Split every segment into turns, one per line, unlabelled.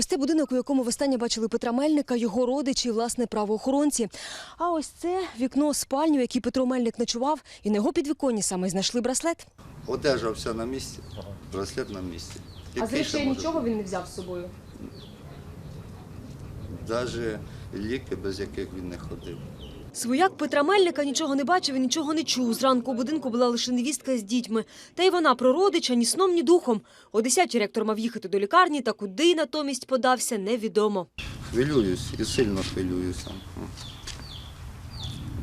Ось це будинок, у якому востаннє бачили Петра Мельника, його родичі, і, власне, правоохоронці. А ось це вікно спальню, в якій Петро Мельник ночував, і на його підвіконні саме знайшли браслет.
Одежа вся на місці, браслет на місці.
А з речей нічого він не взяв з собою.
Навіть ліки, без яких він не ходив.
Свояк Петра Мельника нічого не бачив і нічого не чув. Зранку у будинку була лише невістка з дітьми. Та й вона про родича ні сном, ні духом. О 10 ректор мав їхати до лікарні, та куди натомість подався, невідомо.
Хвилююсь і сильно хвилююся.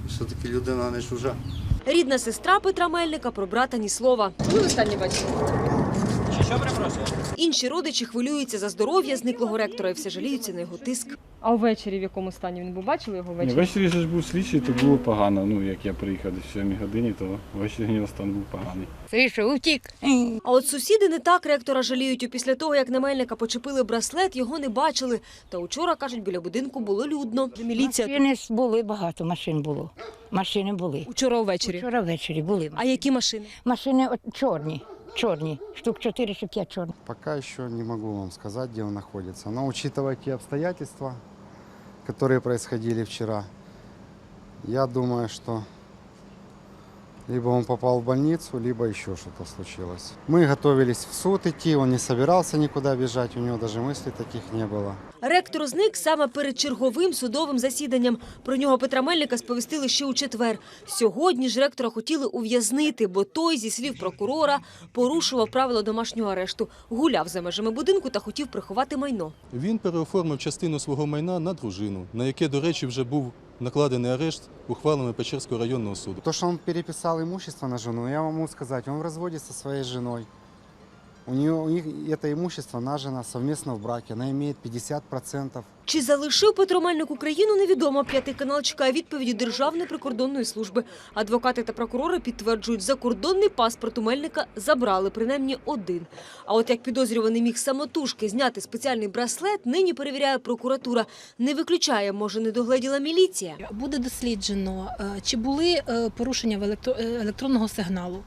Все-таки людина не чужа.
Рідна сестра Петра Мельника про брата ні слова. Ви останнє бачили?
Що перепрошую?
Інші родичі хвилюються за здоров'я зниклого ректора і все жаліються на його тиск. А ввечері в якому стані він був? Бачили його
ввечері же ж був слідчий, то було погано. Ну, як я приїхав десь в 7 годині, то ввечері його стан був поганий.
Вийшов, утік.
А от сусіди не так ректора жаліють. І Після того, як на Мельника почепили браслет, його не бачили. Та учора, кажуть, біля будинку було людно. Міліція
Машини були, багато машин було. Машини були.
учора ввечері.
Вчора ввечері були.
А які машини?
Машини от, чорні, чорні, штук 4 штук 5 чорних.
Пока еще не могу вам сказать, где он находится. Но учитывая те обстоятельства, которые происходили вчера, я думаю, что либо он попал в больницу, либо еще что-то случилось. Мы готовились в суд идти, он не собирался никуда бежать, у него даже мыслей таких не было.
Ректор зник саме перед черговим судовим засіданням. Про нього Петра Мельника сповістили ще у четвер. Сьогодні ж ректора хотіли ув'язнити, бо той, зі слів прокурора, порушував правила домашнього арешту, гуляв за межами будинку та хотів приховати майно.
Він переоформив частину свого майна на дружину, на яке, до речі, вже був накладений арешт ухвалами Печерського районного суду.
То, что он переписал имущество на жену, я вам могу сказать, он в разводе со своей женой. У нее у них это имущество нажено совместно в браке, она имеет 50%.
Чи залишив Петро Мельник Україну, невідомо. П'ятий канал чекає відповіді Державної прикордонної служби. Адвокати та прокурори підтверджують, закордонний паспорт у Мельника забрали, принаймні один. А от як підозрюваний міг самотужки зняти спеціальний браслет, нині перевіряє прокуратура. Не виключає, може, не догледіла міліція.
Буде досліджено, е, чи були е, порушення е, електронного сигналу,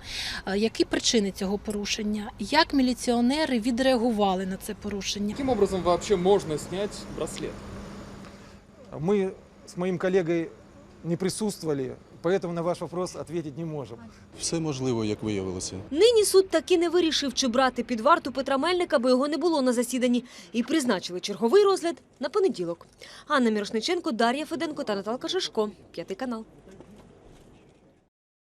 які причини цього порушення, як міліціонери відреагували на це порушення.
Каким образом вообще можно снять браслет? Мы с моим коллегой не присутствовали, поэтому на ваш вопрос ответить не можем.
Все можливо, як виявилося.
Нині суд таки не вирішив, чи брати під варту Петра Мельника, бо його не було на засіданні, і призначили черговий розгляд на понеділок. Анна Мірошниченко, Дар'я Феденко та Наталка Шишко. П'ятий канал.